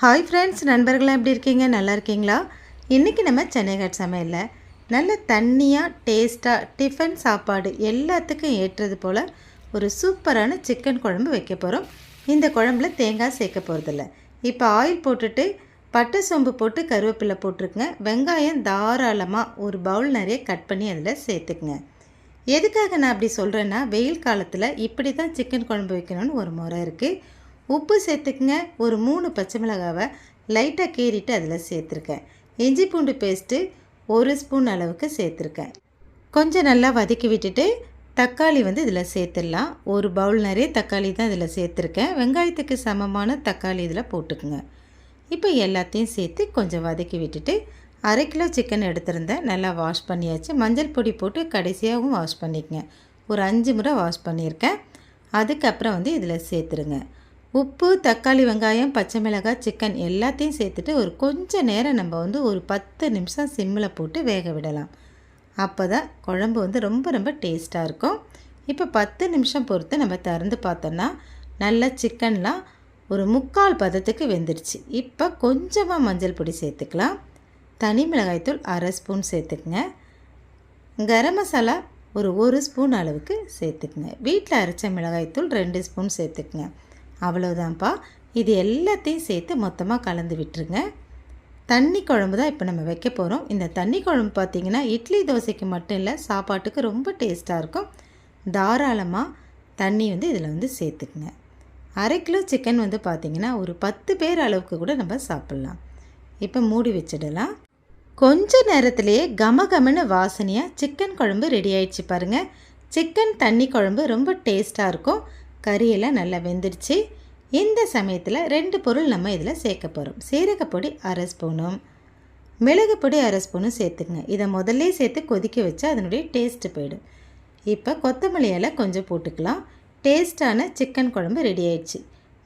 Hi friends நண்பர்களாக எப்படி இருக்கீங்க? நல்லா இருக்கீங்களா? இன்றைக்கி நம்ம சென்னைகாட் சமையலில் நல்ல தண்ணியாக டேஸ்ட்டாக டிஃபன் சாப்பாடு எல்லாத்துக்கும் ஏற்றது போல் ஒரு சூப்பரான சிக்கன் குழம்பு வைக்க போகிறோம் இந்த குழம்புல தேங்காய் சேர்க்க போகிறதில்ல இப்போ ஆயில் போட்டுட்டு பட்டை சோம்பு போட்டு கருவேப்பிலை போட்டிருக்குங்க. வெங்காயம் தாராளமாக ஒரு பவுல் நிறைய கட் பண்ணி அதில் சேர்த்துக்குங்க. எதுக்காக நான் அப்படி சொல்கிறேன்னா வெயில் காலத்தில் இப்படி தான் சிக்கன் குழம்பு வைக்கணும்னு ஒரு முறை இருக்குது உப்பு சேர்த்துக்குங்க. ஒரு மூணு பச்சை மிளகாவை லைட்டாக கீறிட்டு அதில் சேர்த்துருக்கேன். இஞ்சி பூண்டு பேஸ்ட்டு ஒரு ஸ்பூன் அளவுக்கு சேர்த்துருக்கேன். கொஞ்சம் நல்லா வதக்கி விட்டுட்டு தக்காளி வந்து இதில் சேர்த்துடலாம். ஒரு பவுல் நிறைய தக்காளி தான் இதில் சேர்த்துருக்கேன். வெங்காயத்துக்கு சமமான தக்காளி இதில் போட்டுக்குங்க. இப்போ எல்லாத்தையும் சேர்த்து கொஞ்சம் வதக்கி விட்டுட்டு அரை கிலோ சிக்கன் எடுத்திருந்தேன். நல்லா வாஷ் பண்ணியாச்சு. மஞ்சள் பொடி போட்டு கடைசியாகவும் வாஷ் பண்ணிக்கங்க. ஒரு அஞ்சு முறை வாஷ் பண்ணியிருக்கேன். அதுக்கப்புறம் வந்து இதில் சேர்த்துருங்க. உப்பு தக்காளி வெங்காயம் பச்சை மிளகாய் சிக்கன் எல்லாத்தையும் சேர்த்துட்டு ஒரு கொஞ்சம் நேரம் நம்ம வந்து ஒரு பத்து நிமிஷம் சிம்மில் போட்டு வேக விடலாம். அப்போ தான் குழம்பு வந்து ரொம்ப ரொம்ப டேஸ்ட்டாக இருக்கும். இப்போ பத்து நிமிஷம் பொறுத்து நம்ம திறந்து பார்த்தோன்னா நல்லா சிக்கன்லாம் ஒரு முக்கால் பதத்துக்கு வெந்துருச்சு. இப்போ கொஞ்சமாக மஞ்சள் பொடி சேர்த்துக்கலாம். தனி மிளகாய்த்தூள் அரை ஸ்பூன் சேர்த்துக்குங்க. கரம் மசாலா ஒரு ஒரு ஸ்பூன் அளவுக்கு சேர்த்துக்குங்க. வீட்டில் அரைச்ச மிளகாய்த்தூள் ரெண்டு ஸ்பூன் சேர்த்துக்குங்க. அவ்வளோதான்ப்பா இது எல்லாத்தையும் சேர்த்து மொத்தமாக கலந்து விட்டுருங்க. தண்ணி குழம்பு தான் இப்போ நம்ம வைக்க போகிறோம் இந்த தண்ணி குழம்பு பார்த்திங்கன்னா இட்லி தோசைக்கு மட்டும் இல்லை சாப்பாட்டுக்கு ரொம்ப டேஸ்ட்டாக இருக்கும். தாராளமாக தண்ணி வந்து இதில் வந்து சேர்த்துக்குங்க. அரை கிலோ சிக்கன் வந்து பார்த்திங்கன்னா ஒரு பத்து பேர் அளவுக்கு கூட நம்ம சாப்பிட்லாம். இப்போ மூடி வச்சிடலாம். கொஞ்ச நேரத்திலேயே கமகமன்னு வாசனையாக சிக்கன் குழம்பு ரெடி ஆயிடுச்சு பாருங்கள் சிக்கன் தண்ணி குழம்பு ரொம்ப டேஸ்ட்டாக இருக்கும். கறியெல்லாம் நல்லா வெந்துடுச்சு இந்த சமயத்தில் ரெண்டு பொருள் நம்ம இதில் சேர்க்க போகிறோம் சீரகப்பொடி அரை ஸ்பூனும் மிளகு பொடி அரை ஸ்பூனும் சேர்த்துக்குங்க. இதை முதல்ல சேர்த்து கொதிக்க வச்சா அதனுடைய டேஸ்ட்டு போயிடும். இப்போ கொத்தமல்லி இலை கொஞ்சம் போட்டுக்கலாம். டேஸ்ட்டான சிக்கன் குழம்பு ரெடி ஆயிடுச்சு.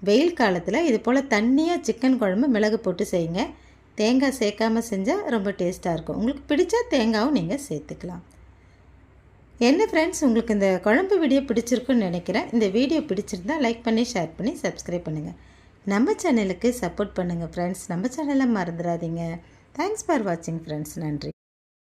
வெயில் காலத்தில் இது போல் தண்ணியாக சிக்கன் குழம்பு மிளகு போட்டு செய்யுங்க. தேங்காய் சேர்க்காமல் செஞ்சால் ரொம்ப டேஸ்ட்டாக இருக்கும். உங்களுக்கு பிடிச்சா தேங்காவும் நீங்கள் சேர்த்துக்கலாம். என்ன ஃப்ரெண்ட்ஸ் உங்களுக்கு இந்த குழம்பு வீடியோ பிடிச்சிருக்குன்னு நினைக்கிறேன். இந்த வீடியோ பிடிச்சிருந்தா லைக் பண்ணி ஷேர் பண்ணி சப்ஸ்கிரைப் பண்ணுங்கள் நம்ம சேனலுக்கு சப்போர்ட் பண்ணுங்கள் ஃப்ரெண்ட்ஸ் நம்ம சேனலை மறந்துடாதீங்க. தேங்க்ஸ் ஃபார் வாட்சிங் ஃப்ரெண்ட்ஸ் நன்றி.